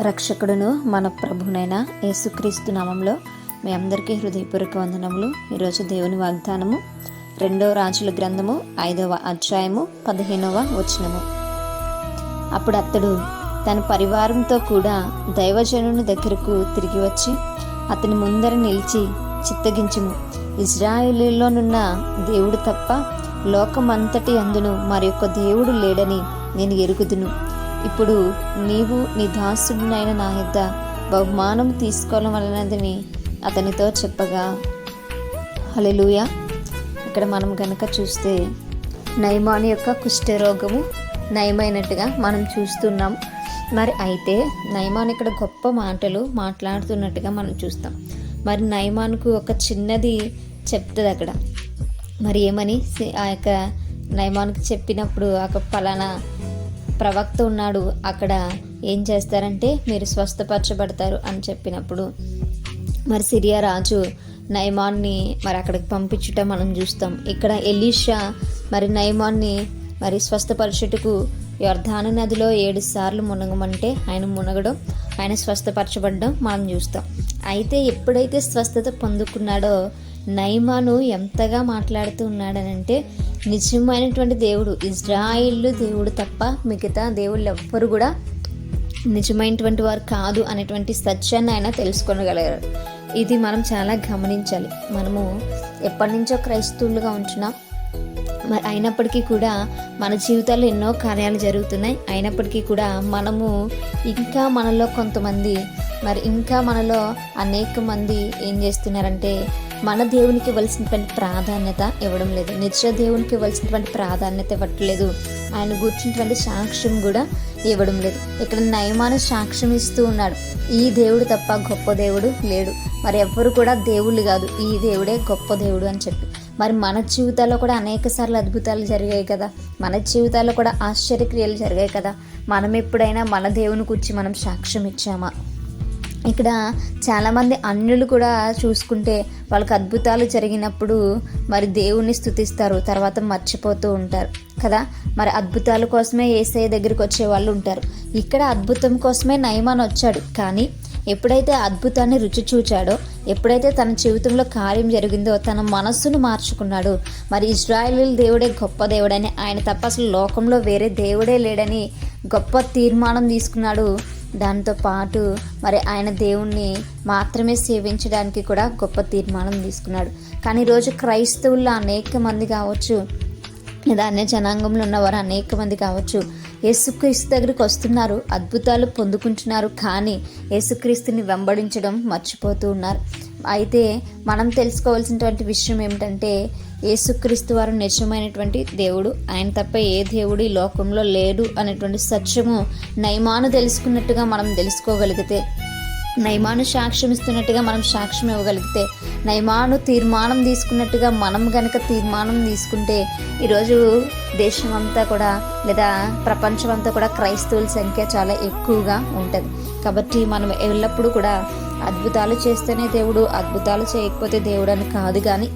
రక్షకుడును మన ప్రభునైన యేసుక్రీస్తు నామంలో మీ అందరికీ హృదయపూర్వక వందనములు. ఈరోజు దేవుని వాగ్దానము రెండవ రాజుల గ్రంథము ఐదవ అధ్యాయము పదిహేనవ వచనము. అప్పుడు అతడు తన పరివారంతో కూడా దైవజనుని దగ్గరకు తిరిగి వచ్చి అతని ముందర నిలిచి చిత్తగించుము. ఇజ్రాయిలీలోనున్న దేవుడు తప్ప లోకమంతటి అందును మరి యొక్క దేవుడు లేడని నేను ఎరుగుదును. ఇప్పుడు నీవు నీ దాసుడినైన నా యొద్ద బహుమానం తీసుకోవాలన్నదని అతనితో చెప్పగా హలెలుయ ఇక్కడ మనం గనక చూస్తే నయమాని యొక్క కుష్ఠరోగము నయమైనట్టుగా మనం చూస్తున్నాం. మరి అయితే నయమాన్ ఇక్కడ గొప్ప మాటలు మాట్లాడుతున్నట్టుగా మనం చూస్తాం. మరి నయమాన్కు ఒక చిన్నది చెప్తుంది అక్కడ. మరి ఏమని? ఆ యొక్క నయమాన్కి చెప్పినప్పుడు ఒక పలానా ప్రవక్త ఉన్నాడు. అక్కడ ఏం చేస్తారంటే మీరు స్వస్థపరచబడతారు అని చెప్పినప్పుడు మరి సిరియా రాజు నయమాన్ని మరి అక్కడికి పంపించుట మనం చూస్తాం. ఇక్కడ ఎలీషా మరి నయమాన్ని మరి స్వస్థపరచుటకు యొర్ధాను నదిలో ఏడు సార్లు మునగమంటే ఆయన మునగడం ఆయన స్వస్థపరచబడడం మనం చూస్తాం. అయితే ఎప్పుడైతే స్వస్థత పొందుకున్నాడో నైమాను ఎంతగా మాట్లాడుతూ ఉన్నాడనంటే నిజమైనటువంటి దేవుడు. ఇజ్రాయిల్ దేవుడు తప్ప మిగతా దేవుళ్ళు ఎవ్వరు కూడా నిజమైనటువంటి వారు కాదు అనేటువంటి సత్యాన్ని ఆయన తెలుసుకోగలిగారు ఇది మనం చాలా గమనించాలి. మనము ఎప్పటి నుంచో క్రైస్తవులుగా ఉంటున్నాం. మరి అయినప్పటికీ కూడా మన జీవితాల్లో ఎన్నో కార్యాలు జరుగుతున్నాయి. అయినప్పటికీ కూడా మనము ఇంకా మనలో కొంతమంది మరి ఇంకా మనలో అనేక మంది ఏం చేస్తున్నారంటే మన దేవునికి ఇవ్వాల్సినటువంటి ప్రాధాన్యత ఇవ్వడం లేదు. నిత్య దేవునికి ఇవ్వాల్సినటువంటి ప్రాధాన్యత ఇవ్వట్లేదు. ఆయన కూర్చున్నటువంటి సాక్ష్యం కూడా ఇవ్వడం లేదు. ఇక్కడ నయమాన సాక్ష్యం ఇస్తూ ఉన్నాడు. ఈ దేవుడు తప్ప గొప్ప దేవుడు లేడు. మరి ఎవ్వరు కూడా దేవుళ్ళు కాదు. ఈ దేవుడే గొప్ప దేవుడు అని చెప్పి. మరి మన జీవితాల్లో కూడా అనేక సార్లు అద్భుతాలు జరిగాయి కదా. మన జీవితాల్లో కూడా ఆశ్చర్యక్రియలు జరిగాయి కదా. మనం ఎప్పుడైనా మన దేవుని గురించి మనం సాక్ష్యం ఇచ్చామా? ఇక్కడ చాలామంది అన్యులు కూడా చూసుకుంటే వాళ్ళకి అద్భుతాలు జరిగినప్పుడు మరి దేవుణ్ణి స్థుతిస్తారు తర్వాత మర్చిపోతూ ఉంటారు. కదా? మరి అద్భుతాల కోసమే ఏసఐ దగ్గరికి వచ్చే వాళ్ళు ఉంటారు. ఇక్కడ అద్భుతం కోసమే నయమాన్ వచ్చాడు. కానీ ఎప్పుడైతే అద్భుతాన్ని రుచి చూచాడో ఎప్పుడైతే తన జీవితంలో కార్యం జరిగిందో తన మనస్సును మార్చుకున్నాడు మరి ఇజ్రాయేల్ దేవుడే గొప్ప దేవుడని ఆయన తప్ప అసలు లోకంలో వేరే దేవుడే లేడని గొప్ప తీర్మానం తీసుకున్నాడు దాంతో పాటు మరి ఆయన దేవుణ్ణి మాత్రమే సేవించడానికి కూడా గొప్ప తీర్మానం తీసుకున్నాడు. కానీ ఈరోజు క్రైస్తవుల్లో అనేక మంది కావచ్చు లేదా అన్య జనాంగంలో ఉన్నవారు అనేక మంది కావచ్చు యేసుక్రీస్తు దగ్గరికి వస్తున్నారు అద్భుతాలు పొందుకుంటున్నారు కానీ యేసుక్రీస్తుని వెంబడించడం మర్చిపోతూ ఉన్నారు. అయితే మనం తెలుసుకోవాల్సినటువంటి విషయం ఏమిటంటే యేసుక్రీస్తు వారు నిజమైనటువంటి దేవుడు. ఆయన తప్ప ఏ దేవుడు ఈ లోకంలో లేడు అనేటువంటి సత్యము నయమాను తెలుసుకున్నట్టుగా మనం తెలుసుకోగలిగితే నయమాను సాక్ష్యం ఇస్తున్నట్టుగా మనం సాక్ష్యం ఇవ్వగలిగితే నయమాను తీర్మానం తీసుకున్నట్టుగా మనం గనక తీర్మానం తీసుకుంటే ఈరోజు దేశం అంతా కూడా లేదా ప్రపంచం అంతా కూడా క్రైస్తవుల సంఖ్య చాలా ఎక్కువగా ఉంటుంది. కాబట్టి మనం ఎల్లప్పుడూ కూడా అద్భుతాలు చేస్తేనే దేవుడు అద్భుతాలు చేయకపోతే దేవుడు అని కాదు కానీ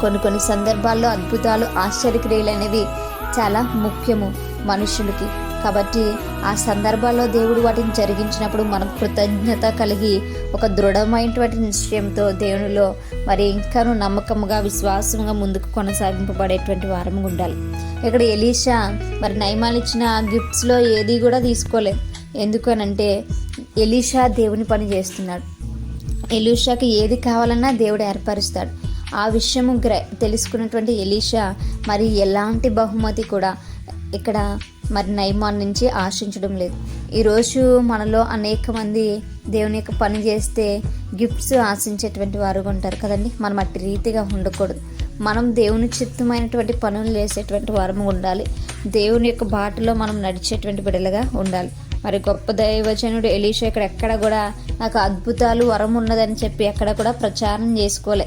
కొన్ని కొన్ని సందర్భాల్లో అద్భుతాలు ఆశ్చర్యక్రియలు అనేవి చాలా ముఖ్యము మనుషులకి. కాబట్టి ఆ సందర్భాల్లో దేవుడు వాటిని జరిగించినప్పుడు మనం కృతజ్ఞత కలిగి ఒక దృఢమైనటువంటి నిశ్చయంతో దేవునిలో మరి ఇంకాను నమ్మకంగా విశ్వాసంగా ముందుకు కొనసాగింపబడేటువంటి వారము ఉండాలి. ఇక్కడ ఎలీషా మరి నయమాలిచ్చిన గిఫ్ట్స్లో ఏది కూడా తీసుకోలేదు ఎందుకనంటే ఎలీషా దేవుని పని చేస్తున్నాడు. ఎలీషాకి ఏది కావాలన్నా దేవుడు ఏర్పరుస్తాడు. ఆ విషయము గ్ర తెలుసుకున్నటువంటి ఎలీషా మరి ఎలాంటి బహుమతి కూడా ఇక్కడ మరి నైమాన్ నుంచి ఆశించడం లేదు. ఈరోజు మనలో అనేక మంది దేవుని యొక్క పని చేస్తే గిఫ్ట్స్ ఆశించేటువంటి వారు ఉంటారు కదండి. మనం అట్టి రీతిగా ఉండకూడదు. మనం దేవుని చిత్తమైనటువంటి పనులు చేసేటువంటి వారము ఉండాలి. దేవుని యొక్క బాటలో మనం నడిచేటువంటి బిడలుగా ఉండాలి. మరి గొప్ప దైవజనుడు ఎలీషా ఇక్కడ ఎక్కడ కూడా నాకు అద్భుతాలు వరం ఉన్నదని చెప్పి ఎక్కడ కూడా ప్రచారం చేసుకోలే.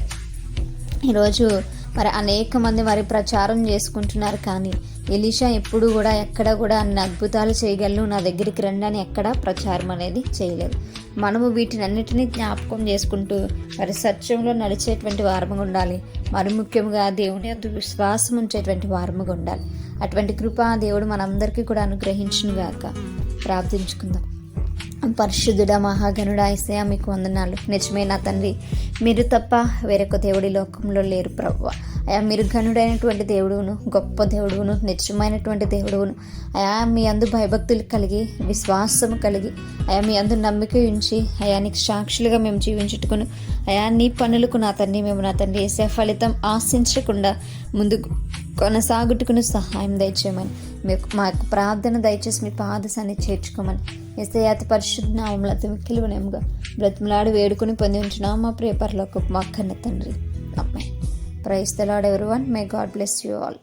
ఈరోజు మరి అనేక మంది మరి ప్రచారం చేసుకుంటున్నారు కానీ ఎలీషా ఎప్పుడు కూడా ఎక్కడ కూడా అన్ని అద్భుతాలు చేయగలను నా దగ్గరికి రండి అని ఎక్కడ ప్రచారం అనేది చేయలేదు. మనము వీటిని అన్నిటినీ జ్ఞాపకం చేసుకుంటూ మరి సత్యంలో నడిచేటువంటి వారముగా ఉండాలి. మరి ముఖ్యంగా దేవుని యొక్క విశ్వాసం ఉంచేటువంటి వారముగా ఉండాలి. అటువంటి కృప దేవుడు మనందరికీ కూడా అనుగ్రహించునుగాక. ప్రార్థించుకుందాం పరిశుద్ధుడ మహాగనుడ ఐసయా మీకు వందనాలు. నిజమే నా తండ్రి మీరు తప్ప వేరొక దేవుడి లోకంలో లేరు ప్రభు అయా మీరు ఘనుడైనటువంటి దేవుడును గొప్ప దేవుడును నిజమైనటువంటి దేవుడును. అయా మీ అందు భయభక్తులు కలిగి విశ్వాసము కలిగి అయా మీ అందు నమ్మిక ఉంచి అయా నీకు సాక్షులుగా మేము జీవించుకుని అయా నీ పనులకు నా తండ్రి మేము నా తండ్రి. వేసే ఫలితం ఆశించకుండా ముందుకు కొనసాగుటకును సహాయం దయచేయమని. మీకు మా యొక్క ప్రార్థన దయచేసి మీ పాదశాన్ని చేర్చుకోమని. ఎస్తే పరిశుద్ధ పరిశుద్ధ నామములతో మిక్కిలివనేముగా బ్రతిమలాడి వేడుకొని పొంది ఉంచున్నాం మా ప్రియపరలోకి మా కన్న తండ్రి. అమ్మాయి praise the Lord everyone may God bless you all